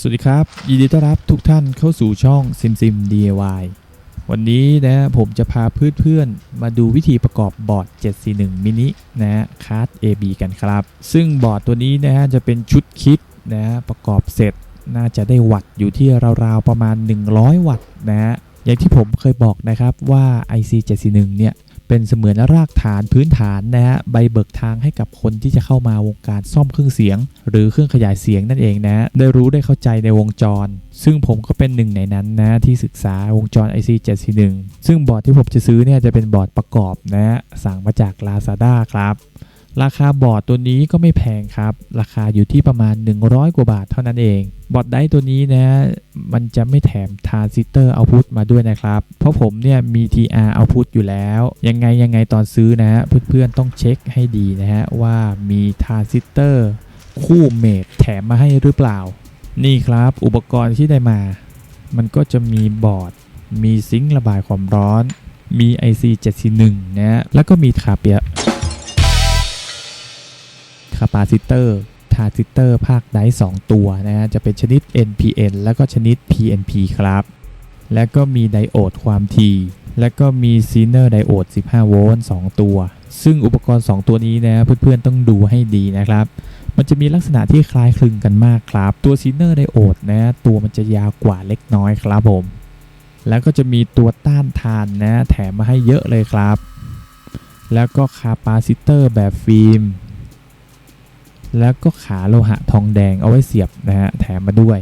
สวัสดีครับ ยินดีต้อนรับทุกท่านเข้าสู่ช่อง Sim Sim DIY วันนี้นะผมจะพาเพื่อนๆ มาดูวิธีประกอบบอร์ด 741 mini นะฮะคาร์ด AB กันครับ ซึ่งบอร์ดตัวนี้นะฮะจะเป็นชุดคิดนะฮะประกอบเสร็จน่าจะได้วัตต์อยู่ที่ราวๆ ประมาณ 100 วัตต์นะฮะอย่างที่ผมเคยบอกนะครับว่า IC 741 เนี่ย เป็นเสมือนรากฐานพื้นฐานนะฮะใบเบิกทางให้กับคนที่จะเข้ามาวงการซ่อมเครื่องเสียง หรือเครื่องขยายเสียงนั่นเองนะได้รู้ได้เข้าใจในวงจร ซึ่งผมก็เป็นหนึ่งในนั้นนะที่ศึกษาวงจร IC 741ซึ่งบอร์ดที่ผมจะซื้อเนี่ยจะเป็นบอร์ดประกอบนะฮะสั่งมาจาก Lazada ครับ ราคาบอร์ดตัวนี้ก็ไม่แพงครับ ราคาอยู่ที่ประมาณ 100 กว่าบาทเท่านั้นเอง บอร์ดได้ตัวนี้นะ มันจะไม่แถมทรานซิสเตอร์เอาพุตมาด้วยนะครับ เพราะผมเนี่ยมี TR เอาพุตอยู่แล้ว ยังไงยังไงตอนซื้อนะ เพื่อนๆต้องเช็คให้ดีนะฮะว่ามีทรานซิสเตอร์คู่เมดแถมมาให้หรือเปล่า นี่ครับอุปกรณ์ที่ได้มา มันก็จะมีบอร์ด มีซิงค์ระบายความร้อน มี IC 741นะฮะแล้วก็มีขาเปีย คาปาซิเตอร์ทาซิเตอร์ภาคไดร์2ตัวนะฮะจะเป็นชนิด NPN แล้วก็ชนิด PNP ครับ แล้วก็มีไดโอดความถี่แล้วก็มีซีเนอร์ไดโอด 15 โวลต์ 2 ตัว ซึ่งอุปกรณ์ 2 ตัวนี้นะเพื่อนๆ ต้องดูให้ดีนะครับ มันจะมีลักษณะที่คล้ายคลึงกันมากครับ ตัวซีเนอร์ไดโอดนะตัวมันจะยาวกว่าเล็กน้อยครับผม แล้วก็จะมีตัวต้านทานนะ แถมมาให้เยอะเลยครับ แล้วก็คาปาซิเตอร์แบบฟิล์ม แล้วก็ขาโลหะทองแดงเอาไว้เสียบนะฮะแถมมาด้วย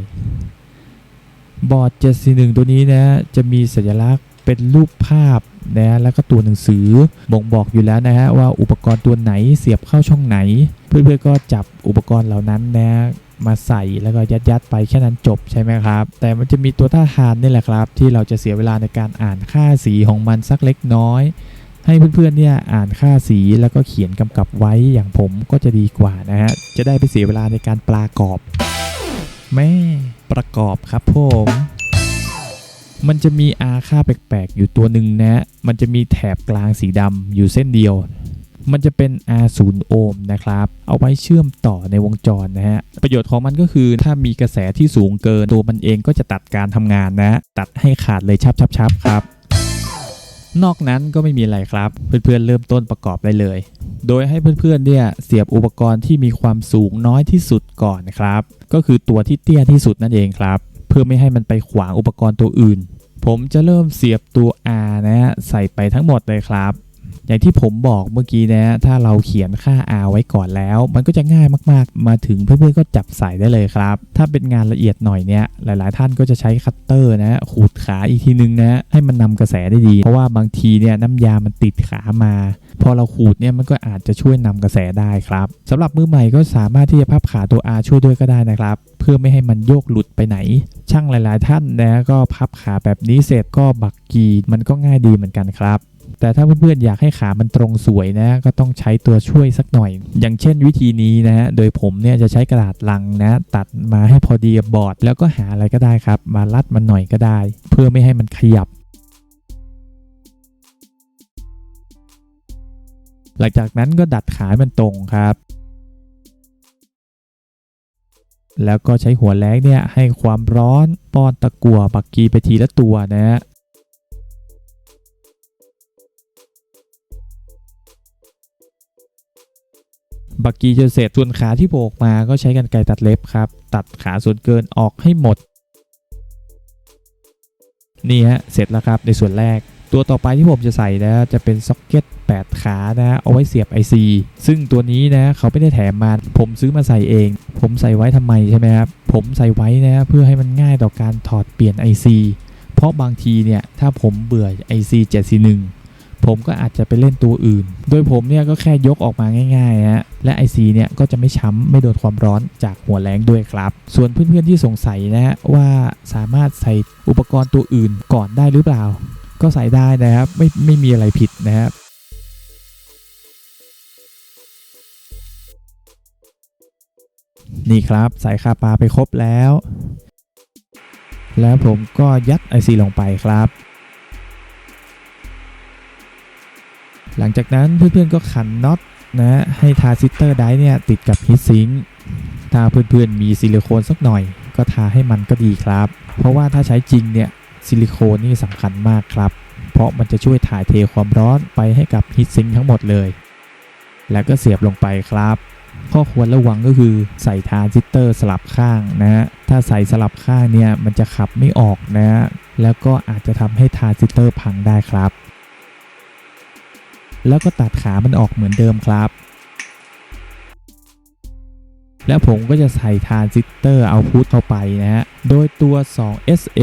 บอร์ด741 ตัวนี้นะจะมีสัญลักษณ์เป็นรูปภาพนะแล้วก็ตัวหนังสือบ่งบอกอยู่แล้วนะฮะว่าอุปกรณ์ตัวไหนเสียบเข้าช่องไหน เพื่อนๆก็จับอุปกรณ์เหล่านั้นนะมาใส่แล้วก็ยัดยัดๆไปแค่นั้นจบใช่ไหมครับ แต่มันจะมีตัวท่าทานนี่แหละครับ ที่เราจะเสียเวลาในการอ่านค่าสีของมันสักเล็กน้อย ให้เพื่อนๆเนี่ยอ่านค่าสีแล้วก็เขียนกำกับไว้อย่างผมก็จะดีกว่านะฮะ จะได้ไปเสียเวลาในการปลากรอบ แม่ประกอบครับผมมันจะมีอาค่าแปลกๆ อยู่ตัวหนึ่งนะ มันจะมีแถบกลางสีดำอยู่เส้นเดียว มันจะเป็น R0 โอห์มนะครับ เอาไว้เชื่อมต่อในวงจรนะฮะ ประโยชน์ของมันก็คือถ้ามีกระแสที่สูงเกินตัวมันเองก็จะตัดการทำงานนะ ตัดให้ขาดเลยชับๆๆครับ นอกนั้นก็ไม่มีอะไรครับ เพื่อนๆเริ่มต้นประกอบได้เลย โดยให้เพื่อนๆเนี่ยเสียบอุปกรณ์ที่มีความสูงน้อยที่สุดก่อนนะครับ ก็คือตัวที่เตี้ยที่สุดนั่นเองครับ เพื่อไม่ให้มันไปขวางอุปกรณ์ตัวอื่น ผมจะเริ่มเสียบตัว R นะฮะใส่ไปทั้งหมดเลยครับ อย่างที่ผมบอกเมื่อกี้นะ ถ้าเราเขียนค่า R ไว้ก่อนแล้ว มันก็จะง่ายมากๆ มาถึงเพื่อนๆก็จับใส่ได้เลยครับ ถ้าเป็นงานละเอียดหน่อยเนี่ย หลายๆ ท่านก็จะใช้คัตเตอร์นะขูดขาอีกทีนึงนะ ให้มันนำกระแสได้ดี เพราะว่าบางทีเนี่ยน้ำยามันติดขามา พอเราขูดเนี่ยมันก็อาจจะช่วยนำกระแสได้ครับสำหรับมือใหม่ก็สามารถที่จะพับขาตัว R ช่วยด้วยก็ได้นะครับ เพื่อไม่ให้มันโยกหลุดไปไหน ช่างหลาย ๆ ท่านนะก็พับขาแบบนี้เสร็จก็บักกีมันก็ง่ายดีเหมือนกันครับ แต่ถ้าเพื่อนๆอยากให้ขามันตรงสวยนะ ก็ต้องใช้ตัวช่วยสักหน่อย อย่างเช่นวิธีนี้นะฮะ โดยผมเนี่ยจะใช้กระดาษลังนะ ตัดมาให้พอดีกับบอร์ด แล้วก็หาอะไรก็ได้ครับ มารัดมันหน่อยก็ได้ เพื่อไม่ให้มันขยับหลังจากนั้นก็ดัดขาให้มันตรงครับ แล้วก็ใช้หัวแรงเนี่ยให้ความร้อนป้อนตะกั่วบักกีไปทีละตัวนะ บักกี้จนเสร็จส่วนขาที่โผล่ออกมาก็ใช้กันไกรตัดเล็บครับ ตัดขาส่วนเกินออกให้หมด นี่ฮะ เสร็จแล้วครับในส่วนแรก ตัวต่อไปที่ผมจะใส่นะจะเป็นซ็อกเก็ต8 ขานะเอาไว้เสียบ IC ซึ่งตัวนี้นะเขาไม่ได้แถมมา ผมซื้อมาใส่เอง ผมใส่ไว้ทำไมใช่ไหมครับ ผมใส่ไว้นะเพื่อให้มันง่ายต่อการถอดเปลี่ยน IC เพราะบางทีเนี่ยถ้าผมเบื่อ IC 741 ผมก็อาจจะไปเล่นตัวอื่น โดยผมเนี่ยก็แค่ยกออกมาง่ายๆฮะและ IC เนี่ยก็จะไม่ช้ำไม่โดนความร้อนจากหัวแรงด้วยครับ ส่วนเพื่อนๆที่สงสัยนะฮะว่าสามารถใส่อุปกรณ์ตัวอื่นก่อนได้หรือเปล่า ก็ใส่ได้นะครับไม่ไม่มีอะไรผิดนะครับนี่ครับใส่คาปาไปครบแล้ว แล้วผมก็ยัด IC ลงไปครับ หลังจากนั้นเพื่อนๆก็ขันน็อตนะให้ทาซิสเตอร์ไดเนี่ยติดกับฮีทซิงค์ถ้าเพื่อนๆมีซิลิโคนสักหน่อย ก็ทาให้มันก็ดีครับ เพราะว่าถ้าใช้จริงเนี่ยซิลิโคนนี่สำคัญมากครับ เพราะมันจะช่วยถ่ายเทความร้อนไปให้กับฮีทซิงค์ทั้งหมดเลย แล้วก็เสียบลงไปครับ ข้อควรระวังก็คือใส่ทานซิสเตอร์สลับข้างนะฮะถ้าใส่สลับข้างเนี่ยมันจะขับไม่ออกนะฮะแล้วก็อาจจะทำให้ทานซิสเตอร์พังได้ครับ แล้วก็ตัดขามันออกเหมือนเดิมครับ แล้วผมก็จะใส่ทานซิสเตอร์เอาพุทเข้าไปนะฮะ โดยตัว 2SA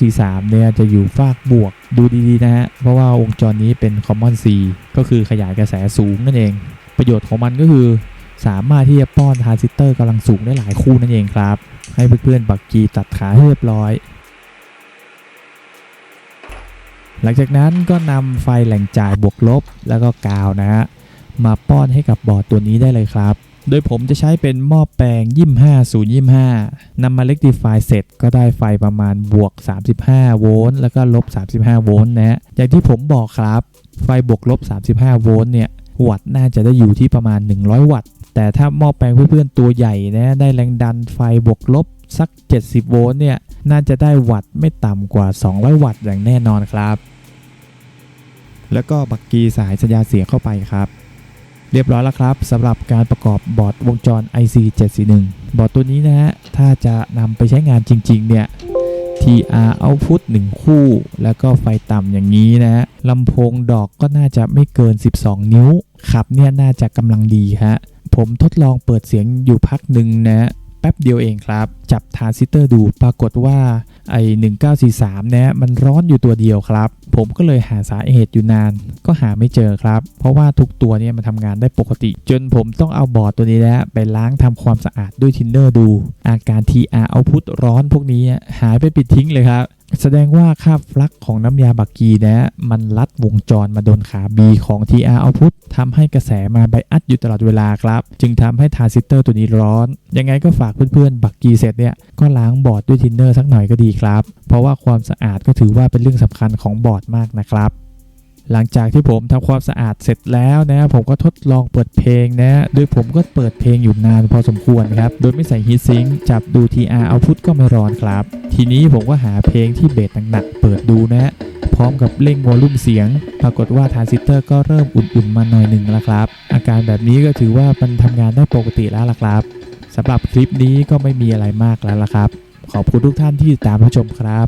1943เนี่ยจะอยู่ฝากบวกดูดีๆนะฮะ เพราะว่าวงจรนี้เป็น Common C ก็คือขยายกระแสสูงนั่นเอง ประโยชน์ของมันก็คือสามารถที่จะป้อนทานซิสเตอร์กำลังสูงได้หลายคู่นั่นเองครับ ให้เพื่อนๆบักกีตัดขาให้เรียบร้อย หลังจากนั้นก็นำไฟแหล่งจ่ายบวกลบ แล้วก็กาวนะฮะมาป้อนให้กับบอร์ดตัวนี้ได้เลยครับ โดยผมจะใช้เป็นหม้อแปลง 25025นำมาเล็กดีไฟเสร็จก็ได้ไฟประมาณบวก 35 โวลต์แล้วก็ลบ 35 โวลต์นะฮะอย่างที่ผมบอกครับ ไฟบวกลบ 35 โวลต์เนี่ย วัตต์น่าจะได้อยู่ที่ประมาณ 100 วัตต์ แต่ถ้าหม้อแปลงเพื่อนๆตัวใหญ่นะได้แรงดันไฟบวกลบสัก 70 โวลต์เนี่ย น่าจะได้วัตต์ไม่ต่ำกว่า 200 วัตต์อย่างแน่นอนครับ แล้วก็บักกีสายสัญญาเสียงเข้าไปครับ เรียบร้อยแล้วครับสำหรับการประกอบบอร์ดวงจร IC 741 บอร์ดตัวนี้นะฮะถ้าจะนำไปใช้งานจริงๆเนี่ย TR output 1 คู่ แล้วก็ไฟต่ำอย่างนี้นะฮะลำโพงดอกก็น่าจะไม่เกิน 12 นิ้วขับเนี่ยน่าจะกำลังดีฮะผมทดลองเปิดเสียงอยู่พักหนึ่งนะ ป๊บเดียวเองครับ จับทรานซิสเตอร์ดูปรากฏว่าไอ้1943เนี่ยมันร้อนอยู่ตัวเดียวครับ ผมก็เลยหาสาเหตุอยู่นาน ก็หาไม่เจอครับ เพราะว่าทุกตัวเนี่ยมันทำงานได้ปกติ จนผมต้องเอาบอร์ดตัวนี้แล้วไปล้างทำความสะอาดด้วยทินเนอร์ดู อาการ TR เอาพุทร้อนพวกนี้หายไปปิดทิ้งเลยครับ แสดงว่าค่าฟลักของน้ำยาบักกีนะ มันลัดวงจรมาโดนขา B ของ TR output ทำให้กระแสมาไบอัดอยู่ตลอดเวลาครับ จึงทำให้ทราซิสเตอร์ตัวนี้ร้อน ยังไงก็ฝากเพื่อนๆ บักกีเสร็จเนี่ย ก็ล้างบอร์ดด้วยทินเนอร์สักหน่อยก็ดีครับ เพราะว่าความสะอาดก็ถือว่าเป็นเรื่องสำคัญของบอร์ดมากนะครับ หลังจากที่ผมทำความสะอาดเสร็จแล้วนะผมก็ทดลองเปิดเพลงนะโดยผมก็เปิดเพลงอยู่นานพอสมควรครับ โดยไม่ใส่ฮีทซิงจับดู TR output ก็ไม่ร้อนครับ ทีนี้ผมก็หาเพลงที่เบสหนักๆเปิดดูนะพร้อมกับเร่งวอลลุ่มเสียง ปรากฏว่าทรานซิสเตอร์ก็เริ่มอุ่นๆมาหน่อยหนึ่งแล้วครับ อาการแบบนี้ก็ถือว่ามันทำงานได้ปกติแล้วล่ะครับสำหรับคลิปนี้ก็ไม่มีอะไรมากแล้วล่ะครับ ขอบคุณทุกท่านที่ติดตามรับชมครับ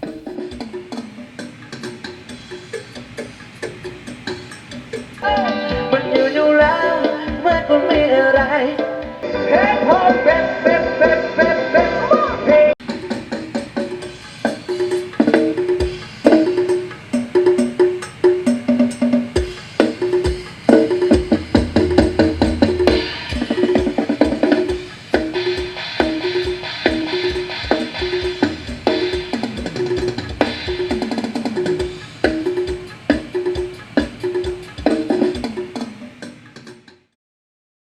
I've